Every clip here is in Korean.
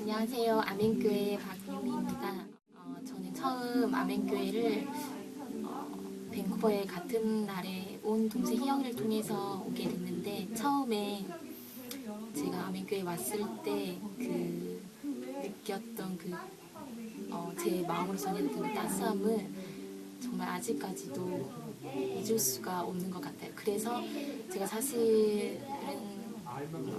안녕하세요. 아멘교회 박유미입니다. 어, 저는 처음 아멘교회를 어, 밴쿠버에 같은 날에 온 동생 희영이를 통해서 오게 됐는데 처음에 제가 아멘교회 왔을 때 그 느꼈던 그 어, 제 마음으로 전해졌던 그 따스함을 정말 아직까지도 잊을 수가 없는 것 같아요. 그래서 제가 사실은 어,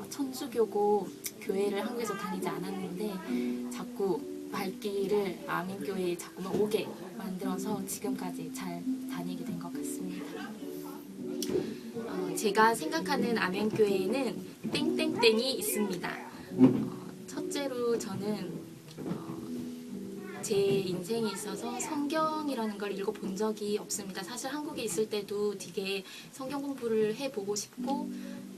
천주교고 교회를 한국에서 다니지 않았는데 자꾸 발길을 아멘교회에 자꾸만 오게 만들어서 지금까지 잘 다니게 된 것 같습니다. 어, 제가 생각하는 아멘교회에는 땡땡땡이 있습니다. 어, 첫째로 저는 어, 제 인생에 있어서 성경이라는 걸 읽어본 적이 없습니다. 사실 한국에 있을 때도 되게 성경 공부를 해보고 싶고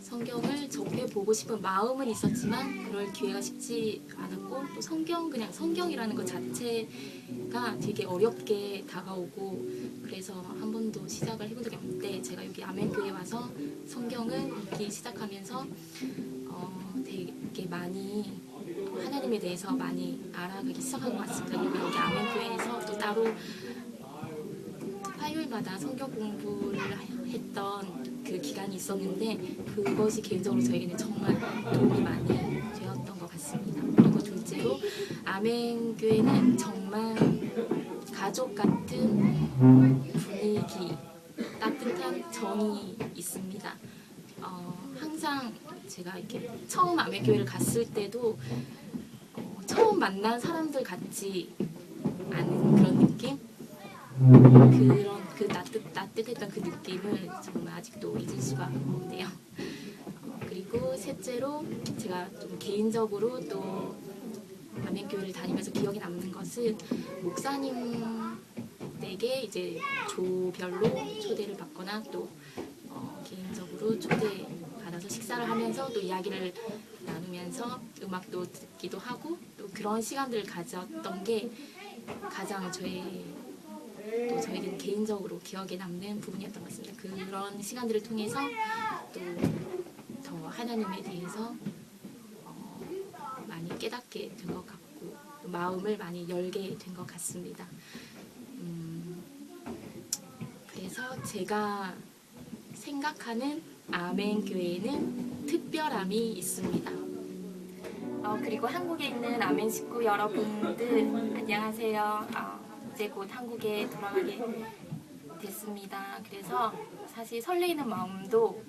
성경을 접해 보고 싶은 마음은 있었지만 그럴 기회가 쉽지 않았고 또 성경 그냥 성경이라는 것 자체가 되게 어렵게 다가오고 그래서 한 번도 시작을 해본 적이 없는데 제가 여기 아멘교회 와서 성경을 읽기 시작하면서 어, 되게 많이 하나님에 대해서 많이 알아가기 시작한 것 같습니다. 그리고 여기 아멘교회에서 또 따로 화요일마다 성경 공부를 했던 그 기간이 있었는데 그것이 개인적으로 저에게는 정말 도움이 많이 되었던 것 같습니다. 그리고 둘째로 아멘교회는 정말 가족 같은 분위기, 따뜻한 정이 있습니다. 어, 항상 제가 이렇게 처음 아멘교회를 갔을 때도 어, 처음 만난 사람들 같지 않은 그런 느낌? 그런 그 따뜻, 따뜻했던 그 느낌을 정말 아직도 잊을 수가 없네요. 어, 그리고 셋째로 제가 좀 개인적으로 또 아멘교회를 다니면서 기억에 남는 것은 목사님에게 이제 조별로 초대를 받거나 또 어, 개인적으로 초대 받아서 식사를 하면서 또 이야기를 나누면서 음악도 듣기도 하고 또 그런 시간들을 가졌던 게 가장 저의 또 저에게는 개인적으로 기억에 남는 부분이었던 것 같습니다. 그런 시간들을 통해서 또 더 하나님에 대해서 어, 많이 깨닫게 된 것 같고 또 마음을 많이 열게 된 것 같습니다. 음, 그래서 제가 생각하는 아멘 교회에는 특별함이 있습니다. 어, 그리고 한국에 있는 아멘 식구 여러분들 안녕하세요. 어, 이제 곧 한국에 돌아가게 됐습니다. 그래서 사실 설레이는 마음도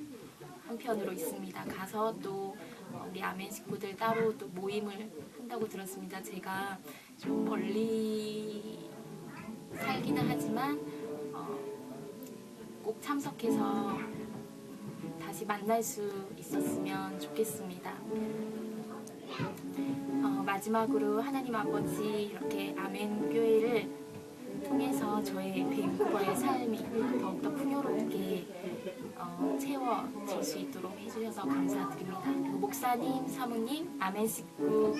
한편으로 있습니다. 가서 또 어, 우리 아멘 식구들 따로 또 모임을 한다고 들었습니다. 제가 좀 멀리 살기는 하지만 어, 꼭 참석해서 다시 만날 수 있었으면 좋겠습니다. 어, 마지막으로 하나님 아버지 이렇게 아멘 교회를 통해서 저의 밴쿠버의 삶이 더욱더 풍요롭게 어, 채워질 수 있도록 해주셔서 감사드립니다. 그리고 목사님, 사모님, 아멘 식구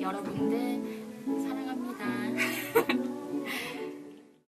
여러분들 사랑합니다.